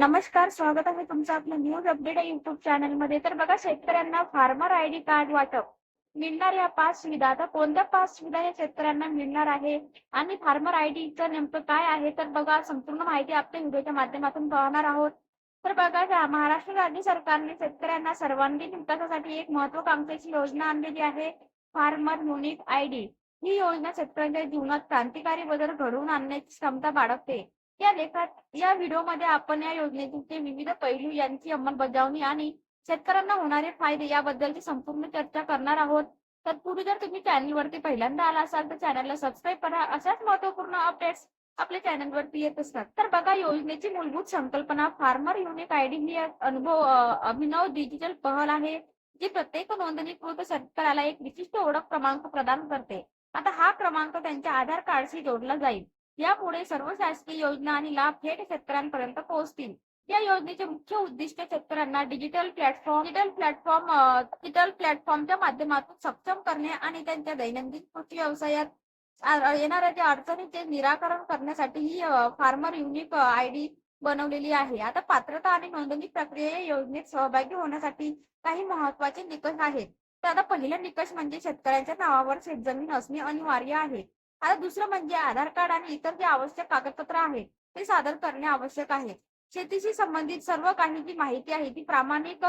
नमस्कार स्वागत आहे तुमचं आपलं न्यूज अपडेट या युट्यूब चॅनलमध्ये. तर बघा शेतकऱ्यांना फार्मर आय डी कार्ड वाटप. मिळणार या पाच सुविधा. आता कोणत्या पाच सुविधा या शेतकऱ्यांना मिळणार आहे? आणि फार्मर आय चं नेमकं काय आहे? तर बघा संपूर्ण माहिती आपल्या व्हिडिओच्या माध्यमातून पाहणार आहोत. तर बघा महाराष्ट्र राज्य सरकारने शेतकऱ्यांना सर्वांगीण विकासासाठी एक महत्वाकांक्षेची योजना आणलेली आहे फार्मर युनिक आय डी ही योजना शेतकऱ्यांच्या जीवनात क्रांतिकारी बदल घडवून आणण्याची क्षमता बाळगते. या लेखात या व्हिडिओमध्ये आपण या योजनेचे विविध पैलू यांची अंमलबजावणी आणि शेतकऱ्यांना होणारे फायदे याबद्दलची संपूर्ण चर्चा करणार आहोत. तत्पूर्वी जर तुम्ही चॅनलवरती पहिल्यांदा आला असाल तर चॅनलला सबस्क्राईब करा. अशाच महत्त्वपूर्ण अपडेट्स आपल्या चॅनलवरती येत असतात. तर बघा योजनेची मूलभूत संकल्पना फार्मर युनिक आयडी ही अनुभव अभिनव डिजिटल पहल आहे जी प्रत्येक नोंदणीकृत शेतकऱ्याला एक विशिष्ट ओळख क्रमांक प्रदान करते. आता हा क्रमांक त्यांच्या आधार कार्डशी जोडला जाईल. यापुढे सर्व शासकीय योजना आणि लाभ थेट शेतकऱ्यांपर्यंत पोहोचतील. या योजनेचे मुख्य उद्दिष्ट शेतकऱ्यांना digital platform digital platform digital प्लॅटफॉर्मच्या माध्यमातून सक्षम करणे आणि त्यांच्या दैनंदिन कृषी व्यवसायात येणाऱ्या ज्या अडचणीचे निराकरण करण्यासाठी ही फार्मर युनिक आय डी बनवलेली आहे. आता पात्रता आणि नोंदणी प्रक्रिया या योजनेत सहभागी होण्यासाठी काही महत्त्वाचे निकष आहेत. तर आता पहिला निकष म्हणजे शेतकऱ्यांच्या नावावर शेतजमीन असणे अनिवार्य आहे. आता दुसरं म्हणजे आधार कार्ड आणि इतर जे आवश्यक कागदपत्र आहेत ते सादर करणे आवश्यक आहे. शेतीशी संबंधित सर्व काही जी माहिती आहे ती प्रामाणिक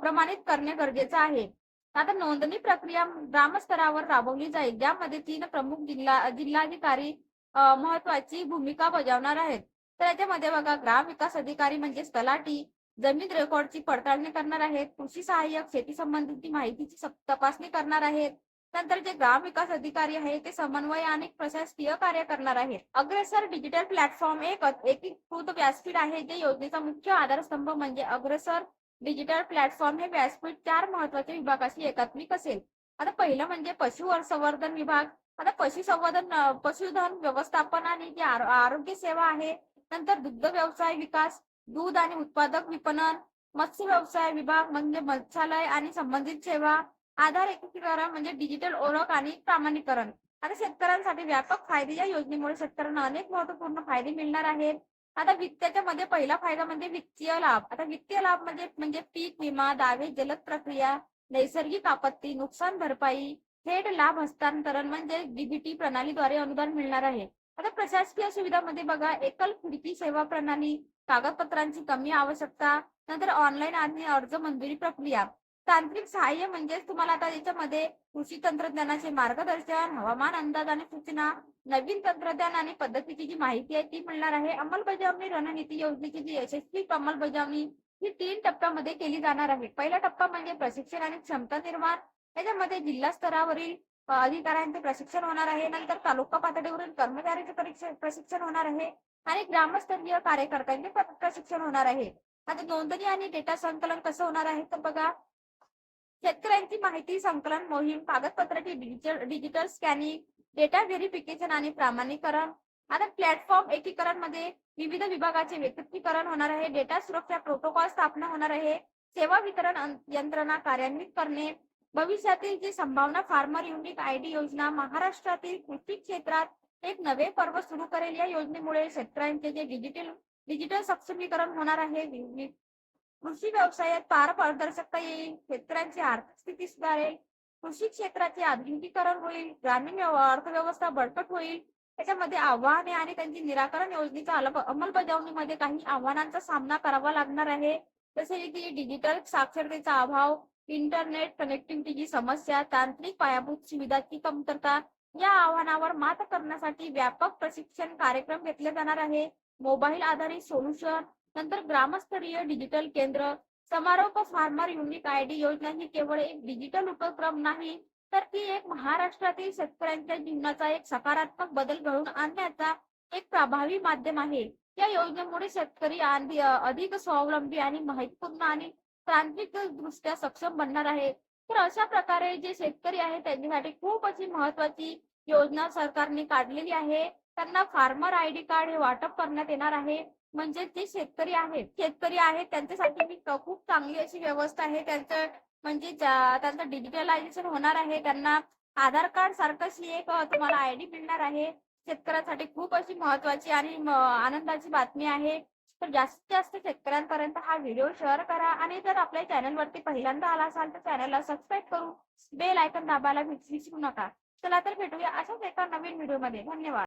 प्रमाणित करणे गरजेचं आहे. आता नोंदणी प्रक्रिया ग्रामस्तरावर राबवली जाईल ज्यामध्ये तीन प्रमुख जिल्हा जिल्हाधिकारी महत्वाची भूमिका बजावणार आहेत. तर याच्यामध्ये बघा ग्राम विकास अधिकारी म्हणजे तलाठी जमीन रेकॉर्डची पडताळणी करणार आहेत कृषी सहाय्यक शेती संबंधित माहितीची तपासणी करणार आहेत नंतर जे ग्राम विकास अधिकारी आहे ते समन्वय आणि प्रशासकीय कार्य करणार आहेत. अग्रेसर डिजिटल प्लॅटफॉर्म एक एकीकृत व्यासपीठ आहे जे योजनेचा मुख्य आधारस्तंभ म्हणजे अग्रेसर डिजिटल प्लॅटफॉर्म हे व्यासपीठ चार महत्त्वाच्या विभागाशी एकात्मिक असेल. आता पहिलं म्हणजे पशु संवर्धन विभाग. आता पशुसंवर्धन पशुधन व्यवस्थापन आणि जे आरोग्य सेवा आहे नंतर दुग्ध व्यवसाय विकास दूध आणि उत्पादक विपणन मत्स्य व्यवसाय विभाग म्हणजे मत्स्यालय आणि संबंधित सेवा आधार एकीकरण म्हणजे डिजिटल ओळख आणि प्रामाणीकरण. आता शेतकऱ्यांसाठी व्यापक फायदे या योजनेमुळे शेतकऱ्यांना अनेक महत्त्वपूर्ण फायदे मिळणार आहेत. आता वित्ताच्या मध्ये पहिला फायदा म्हणजे वित्तीय लाभ. आता वित्तीय लाभ म्हणजे म्हणजे पीक विमा दावे जलद प्रक्रिया नैसर्गिक आपत्ती नुकसान भरपाई थेट लाभ हस्तांतरण म्हणजे डीबीटी प्रणालीद्वारे अनुदान मिळणार आहे. आता प्रशासकीय सुविधामध्ये बघा एकल खिडकी सेवा प्रणाली कागदपत्रांची कमी आवश्यकता नंतर ऑनलाईन आणि अर्ज मंजुरी प्रक्रिया. तांत्रिक सहाय्य म्हणजे तुम्हाला आता याच्यामध्ये कृषी तंत्रज्ञानाचे मार्गदर्शन हवामान अंदाज आणि सूचना नवीन तंत्रज्ञान आणि पद्धतीची जी माहिती आहे ती मिळणार आहे. अंमलबजावणी रणनीती योजनेची जी यशस्वी अंमलबजावणी ही तीन टप्प्यामध्ये केली जाणार आहे. पहिला टप्पा म्हणजे प्रशिक्षण आणि क्षमता निर्माण. याच्यामध्ये जिल्हा स्तरावरील अधिकाऱ्यांचे प्रशिक्षण होणार आहे. नंतर तालुका पातळीवरील कर्मचाऱ्यांचे प्रशिक्षण होणार आहे आणि ग्रामस्तरीय कार्यकर्त्यांचे प्रशिक्षण होणार आहे. आता नोंदणी आणि डेटा संकलन कसं होणार आहे तर बघा शेतकऱ्यांची माहिती संकलन मोहीम कागदपत्राची digital digital scanning data verification आणि प्रमाणीकरण. आता प्लॅटफॉर्म एकीकरणमध्ये विविध विभागाचे एकत्रीकरण होणार आहे. डेटा सुरक्षा प्रोटोकॉल स्थापना होणार आहे. सेवा वितरण यंत्रणा कार्यान्वित करणे. भविष्यातील जी संभावना फार्मर युनिक आयडी योजना महाराष्ट्रातील कृषी क्षेत्रात एक नवे पर्व सुरू करेल. या योजनेमुळे शेतकऱ्यांचे जे डिजिटल डिजिटल सक्षमीकरण होणार आहे कृषी व्यवसायात पार पारदर्शकता येईल शेतकऱ्यांची आर्थिक स्थिती सुधारेल कृषी क्षेत्राचे आधुनिकीकरण होईल ग्रामीण अर्थव्यवस्था बळकट होईल. त्याच्यामध्ये आव्हाने आणि त्यांची निराकरण योजनेच्या अंमलबजावणीमध्ये काही आव्हानांचा सामना करावा लागणार आहे. जसे की डिजिटल साक्षरतेचा अभाव इंटरनेट कनेक्टिव्हिटीची समस्या तांत्रिक पायाभूत सुविधाची कमतरता या आव्हानावर मात करण्यासाठी व्यापक प्रशिक्षण कार्यक्रम घेतले जाणार आहे. मोबाईल आधारित सोल्युशन नंतर ग्रामस्तरीय डिजिटल केंद्र समारोप फार्मर युनिक आयडी योजना ही केवळ एक डिजिटल उपक्रम नाही तर ती एक महाराष्ट्रातील शेतकऱ्यांच्या जीवनाचा एक सकारात्मक बदल घडवून आणण्याचा एक प्रभावी माध्यम आहे. या योजनेमुळे शेतकरी अधिक स्वावलंबी आणि माहितीपूर्ण आणि तांत्रिक दृष्ट्या सक्षम बनणार आहे. तर अशा प्रकारे जे शेतकरी आहे त्यांच्यासाठी खूप अशी महत्वाची योजना सरकारने काढलेली आहे. त्यांना फार्मर आय डी कार्ड हे वाटप करण्यात येणार आहे. म्हणजे जे शेतकरी आहेत शेतकरी आहेत त्यांच्यासाठी मी खूप चांगली अशी व्यवस्था आहे. त्यांचं म्हणजे ज्या- त्यांचं डिजिटलायझेशन होणार आहे. त्यांना आधार कार्ड सारखंशी एक तुम्हाला आयडी मिळणार आहे. शेतकऱ्यांसाठी खूप अशी महत्वाची आणि आनंदाची बातमी आहे. तर जास्तीत जास्त शेतकऱ्यांपर्यंत हा व्हिडिओ शेअर करा आणि जर आपल्या चॅनलवरती पहिल्यांदा आला असाल तर चॅनलला सबस्क्राईब करू बेल आयकन दाबायला विसरू नका. चला तर भेटूया अशाच एका नवीन व्हिडिओमध्ये. धन्यवाद.